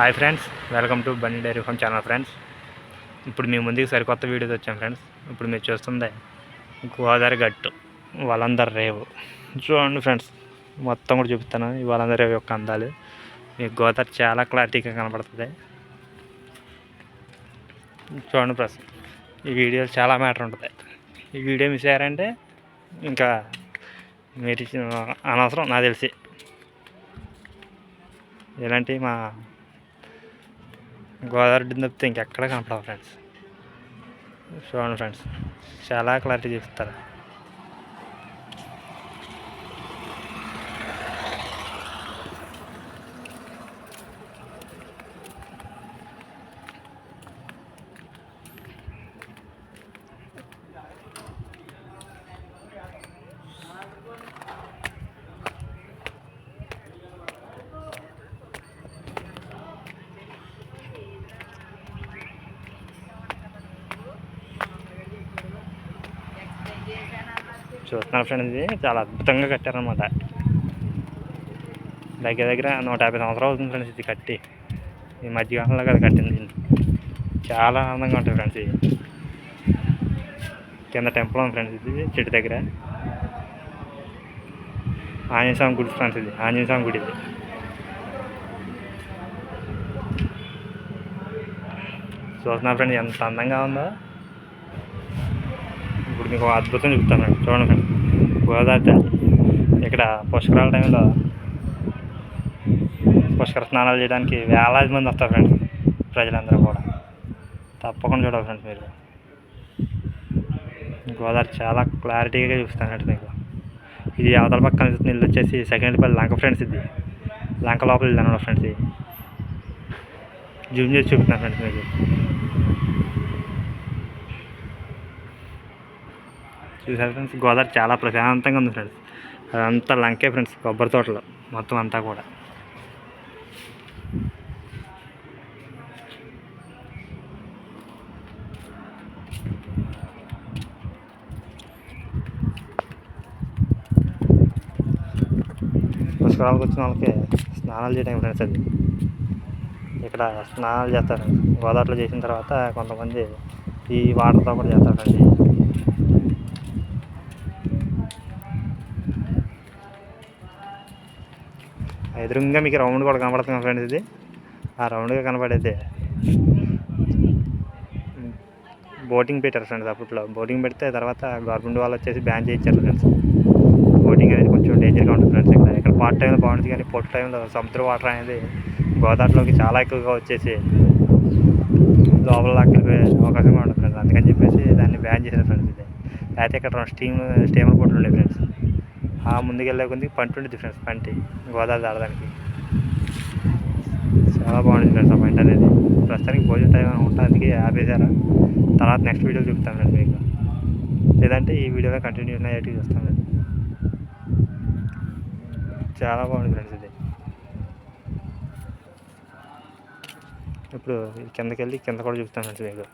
Hi friends welcome to Bandi dairy farm channel friends ఇప్పుడు మీ ముందుకు సరికొత్త వీడియోస్ వచ్చాం ఫ్రెండ్స్ ఇప్పుడు మీరు చూస్తుంది గోదావరి గట్టు వాళ్ళందరు రేవు. చూడండి ఫ్రెండ్స్ మొత్తం కూడా చూపిస్తాను. ఈ వాళ్ళందరి రేవు యొక్క అందాలు. మీకు గోదావరి చాలా క్లారిటీగా కనపడుతుంది చూడండి ఫ్రెండ్స్ ఈ వీడియో చాలా మ్యాటర్ ఉంటుంది. ఈ వీడియో మిస్ అయ్యారంటే ఇంకా మీరు అనవసరం నాకు తెలిసి. ఇలాంటి మా గోదావరి డ్యామ్ తప్పితే ఇంకెక్కడ కనపడవు ఫ్రెండ్స్ చూడండి ఫ్రెండ్స్ చాలా క్లారిటీ చూపిస్తారు. చూస్తున్నారు ఫ్రెండ్స్. ఇది చాలా అద్భుతంగా కట్టారనమాట దగ్గర దగ్గర నూట యాభై సంవత్సరాలు అవుతుంది ఫ్రెండ్స్ ఇది కట్టి. ఈ మధ్యకాలంలో కదా కట్టింది. చాలా ఆనందంగా ఉంటుంది ఫ్రెండ్స్ ఇది. కింద టెంపుల్ ఉంది ఫ్రెండ్స్ ఇది చెట్టు దగ్గర. ఆంజనేయ స్వామి గుడి ఫ్రెండ్స్ ఇది ఆంజనేయ స్వామి గుడి ఇది. చూస్తున్నారు ఫ్రెండ్స్ ఎంత అందంగా ఉందో. ఇప్పుడు మీకు అద్భుతం చెప్తాను ఫ్రెండ్స్ చూడండి గోదావరి తల్లి ఇక్కడ పుష్కరాల టైంలో పుష్కర స్నానాలు చేయడానికి వేలాది మంది వస్తారు ఫ్రెండ్స్. ప్రజలందరూ కూడా. తప్పకుండా చూడాలి ఫ్రెండ్స్ మీరు. గోదావరి చాలా క్లారిటీగా చూపిస్తాను ఫ్రెండ్స్ మీకు. ఇది అవతల పక్కన చూస్తున్న ఇల్లు వచ్చేసి సెకండ్ పల్లి లంక ఫ్రెండ్స్ ఇది. లంక లోపల ఇల్లు అనమాట ఫ్రెండ్స్ ఇది. జూమ్ చేసి చూపిస్తున్నాను ఫ్రెండ్స్ మీకు. చూసారు ఫ్రెండ్స్ గోదావరి చాలా ప్రశాంతంగా ఉంది ఫ్రెండ్స్. అదంతా లంకే ఫ్రెండ్స్ కొబ్బరి తోటలో మొత్తం అంతా కూడా. పుష్కరాలకు వచ్చిన వాళ్ళకి స్నానాలు చేయడానికి ఫ్రెండ్స్ అది. ఇక్కడ స్నానాలు చేస్తారు. గోదావరిలో చేసిన తర్వాత కొంతమంది ఈ వాటర్తో కూడా చేస్తారు ఫ్రెండ్స్ ఎదురుగా మీకు రౌండ్ కూడా కనబడుతుంది ఫ్రెండ్స్ ఇది. ఆ రౌండ్గా కనబడేది బోటింగ్ పెట్టారు ఫ్రెండ్స్ అప్పట్లో. బోటింగ్ పెడితే తర్వాత గవర్నమెంట్ వాళ్ళు వచ్చేసి బ్యాన్ చేయించారు ఫ్రెండ్స్. బోటింగ్ అనేది కొంచెం డేంజర్గా ఉంటుంది ఫ్రెండ్స్ ఇక్కడ. ఇక్కడ పార్ట్ టైంలో బాగుంటుంది కానీ పొట్టు టైంలో సముద్ర వాటర్ అనేది గోదావరిలోకి చాలా ఎక్కువగా వచ్చేసి లోపల అక్కడికి అవకాశం ఉంటుంది ఫ్రెండ్స్. అందుకని చెప్పేసి దాన్ని బ్యాన్ చేశారు ఫ్రెండ్స్ ఇది. అయితే ఇక్కడ స్టీమ్ స్టీమర్ బోట్లు ఉండే ఫ్రెండ్స్. ముందుకెళ్ళే కొద్ది పంట ఉంటుంది ఫ్రెండ్స్ పంటి గోదావరి దాడడానికి చాలా బాగుంటుంది ఫ్రెండ్స్ ఆ పంట అనేది. ప్రస్తుతానికి భోజనం టైం ఉంటుంది అందుకే ఆపేశారు. తర్వాత నెక్స్ట్ వీడియో చూపుతాను అండి మీకు. లేదంటే ఈ వీడియోలో కంటిన్యూ అయ్యేట్టు చూస్తాను చాలా బాగుంది ఫ్రెండ్స్ ఇది. ఇప్పుడు కిందకెళ్ళి కిందకి వెళ్ళి కింద కూడా చూపుతాను ఫ్రెండ్స్ మీకు.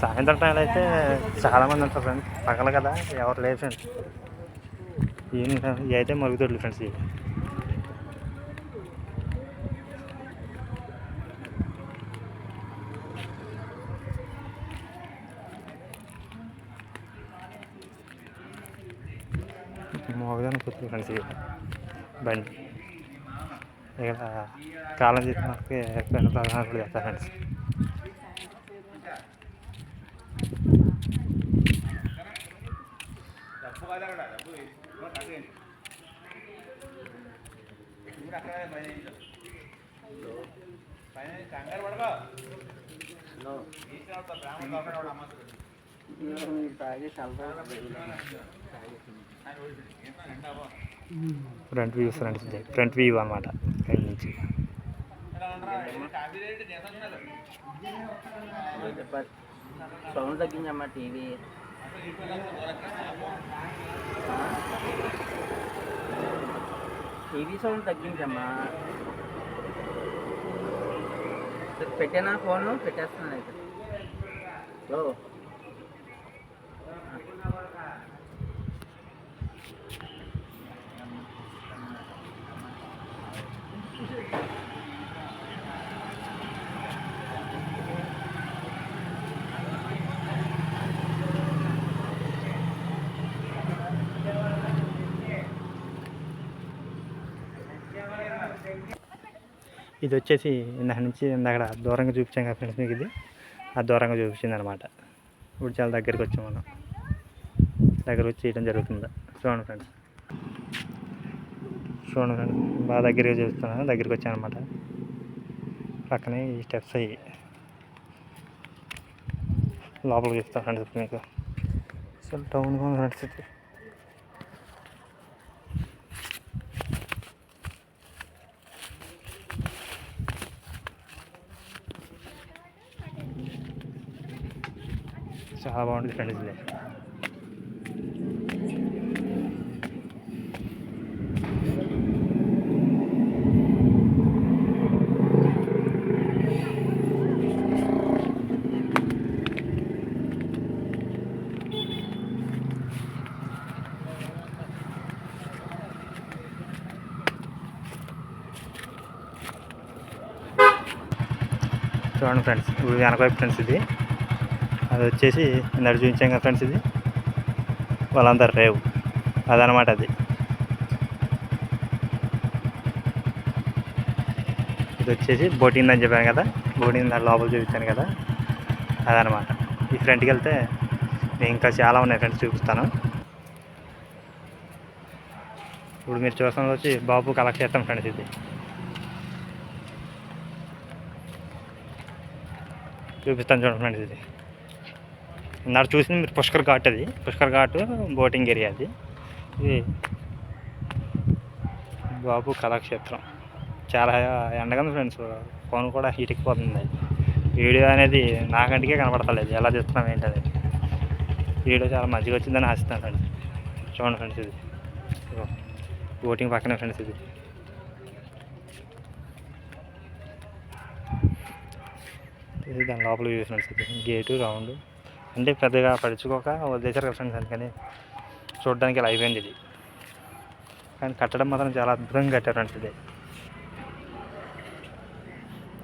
సాయంత్రం టైంలో అయితే చాలామంది ఉంటారు ఫ్రెండ్స్ పగల కదా ఎవరు లేరు ఫ్రెండ్స్ ఈవినింగ్ టైం ఇవి అయితే మరుగుదొడ్లు ఫ్రెండ్స్ ఇవి మోగదాని కూతురు ఫ్రెండ్స్ ఇవి బండి. ఇక్కడ కాలం చేసిన వాళ్ళకి పెద్ద ప్రధాన కూడా చేస్తారు friends front view front front view అన్నమాట ఇక్కడి నుంచి. సౌండ్ తగ్గిందమ్మా టీవీ. టీవీ సౌండ్ తగ్గించమ్మా పెట్టానా ఫోన్? పెట్టేస్తున్నాను అయితే. ఓ ఇది వచ్చేసి ఇందాక నుంచి ఇందాక దూరంగా చూపించాం కదా ఫ్రెండ్స్ మీకు ఇది. ఆ దూరంగా చూపించింది అనమాట ఇప్పుడు చాలా దగ్గరికి వచ్చాం మనం. దగ్గర వచ్చి చేయడం జరుగుతుంది? చూడండి ఫ్రెండ్స్. చూడండి ఫ్రెండ్స్. బాగా దగ్గరగా చూస్తున్నాను దగ్గరికి వచ్చాను అనమాట పక్కనే ఈ స్టెప్స్ అయ్యి. లోపలికి ఇస్తాను ఫ్రెండ్స్ ఇప్పుడు మీకు. అసలు టౌన్గా ఉంది ఫ్రెండ్స్ ఇది. చాలా బాగుంటుంది ఫ్రెండ్స్ ఇది. చూడండి ఫ్రెండ్స్ ఇప్పుడు వెనకవైపు ఫ్రెండ్స్ ఇది. అది వచ్చేసి ఇందాక చూపించాం కదా ఫ్రెండ్స్ ఇది. వాళ్ళందరూ రేవు. అదనమాట అది. ఇది వచ్చేసి బోటింగ్ అని చెప్పాను కదా. బోటింగ్ దాని లోపల చూపించాను కదా. అదనమాట ఈ ఫ్రంట్కి వెళ్తే నేను ఇంకా చాలా ఉన్నాయి ఫ్రెండ్స్ చూపిస్తాను. ఇప్పుడు మీరు చూస్తున్నది వచ్చి బాబు కళాక్షేత్రం ఫ్రెండ్స్ ఇది. చూపిస్తాను చూడండి ఫ్రెండ్స్ ఇది. ఇందాక చూసింది మీరు పుష్కర్ ఘాట్ అది. పుష్కర్ ఘాట్ బోటింగ్ ఏరియా అది. ఇది బాబు కళాక్షేత్రం. చాలా ఎండగా ఫ్రెండ్స్. ఫోన్ కూడా హీట్ ఎక్కిపోతుంది. వీడియో అనేది నాకంటికే కనపడతలేదు. ఎలా చేస్తున్నాం ఏంటది వీడియో చాలా మంచిగా వచ్చిందని ఆశిస్తాను ఫ్రెండ్స్. చూడండి ఫ్రెండ్స్ ఇది. బోటింగ్ పక్కనే ఫ్రెండ్స్ ఇది. ఇది దాని లోపల వ్యూ ఫ్రెండ్స్ ఇది. Gate round. అంటే పెద్దగా పడుచుకోక వదిలేశారు కదా ఫ్రెండ్స్ అందుకని చూడడానికి ఇలా అయిపోయింది ఇది. కానీ కట్టడం మాత్రం చాలా అద్భుతంగా కట్టారు అంటే ఇది.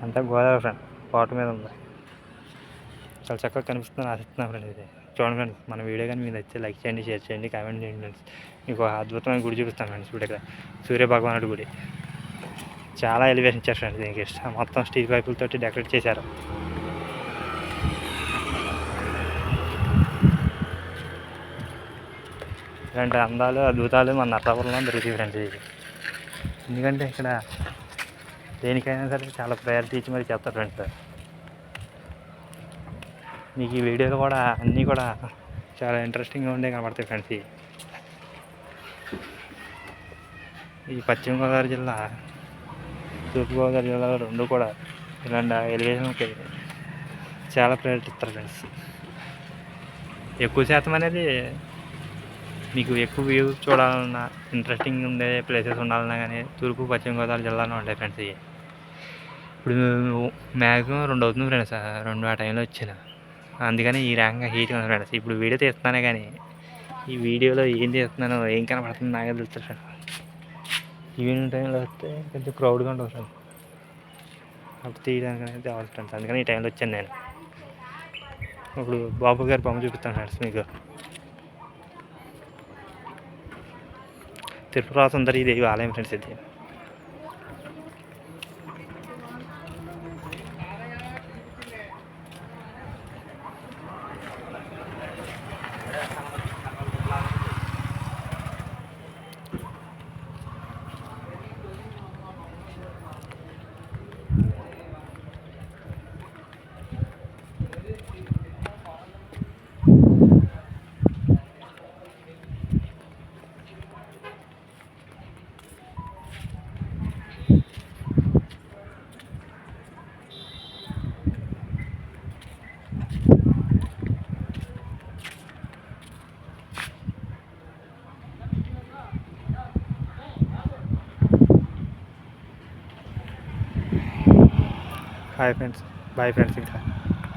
అంతా గోదావరి ఫ్రెండ్ పాట మీద ఉంది. చాలా చక్కగా కనిపిస్తుందని ఆశిస్తున్నాను ఫ్రెండ్స్ ఇది చూడండి ఫ్రెండ్స్ మన వీడియో కానీ మీకు నచ్చితే లైక్ చేయండి షేర్ చేయండి కామెంట్ చేయండి ఫ్రెండ్స్ మీకు అద్భుతమైన గుడి చూపిస్తాను ఫ్రెండ్స్ ఇప్పుడు ఇక్కడ. సూర్య భగవానుడి గుడి. చాలా ఎలివేషన్ ఇచ్చారు ఫ్రెండ్స్ దీనికి. ఇష్టం మొత్తం స్టీల్ పైపులతోటి డెకరేట్ చేశారు. ఇలాంటి అందాలు అద్భుతాలు మన నర్సాపురంలో దొరుకుతాయి ఫ్రెండ్స్ ఎందుకంటే ఇక్కడ దేనికైనా సరే చాలా ప్రయారిటీ ఇచ్చి మరి చెప్తారు ఫ్రెండ్స్ మీకు ఈ వీడియోలు కూడా అన్నీ కూడా చాలా ఇంట్రెస్టింగ్గా ఉండే కనబడతాయి ఫ్రెండ్స్ ఈ పశ్చిమ గోదావరి జిల్లా తూర్పుగోదావరి జిల్లాలో రెండు కూడా ఇలాంటి ఎలివేషన్కి చాలా ప్రయారిటీ ఇస్తారు ఫ్రెండ్స్ ఎక్కువ శాతం అనేది మీకు ఎక్కువ వ్యూ చూడాలన్నా ఇంట్రెస్టింగ్ ఉండే ప్లేసెస్ ఉండాలన్నా కానీ తూర్పు పశ్చిమ గోదావరి జిల్లాలో ఉంటాయి ఫ్రెండ్స్ ఇవి. ఇప్పుడు మ్యాక్సిమం రెండు అవుతుంది ఫ్రెండ్స్ రెండు ఆ టైంలో వచ్చాను. అందుకని ఈ రకంగా హీట్ ఉంది ఫ్రెండ్స్ ఇప్పుడు వీడియో తీస్తున్నానే కానీ ఈ వీడియోలో ఏం చేస్తున్నానో ఏం కనపడుతుంది నాకే తెలుస్తుంది ఫ్రెండ్స్ ఈవినింగ్ టైంలో వస్తే కొంచెం క్రౌడ్గా ఉంటుంది ఫ్రెండ్స్ అప్పుడు తీయడానికి అయితే అవసరం ఫ్రెండ్స్ అందుకని ఈ టైంలో వచ్చాను నేను. ఇప్పుడు బాబు గారి బొమ్మ చూపిస్తాను ఫ్రెండ్స్ మీకు. త్రిపుర సుందరి దేవి ఆలయం ఫ్రెండ్స్ ఇది. హాయ్ ఫ్రెండ్స్ బాయ్ ఫ్రెండ్స్ ఇంకా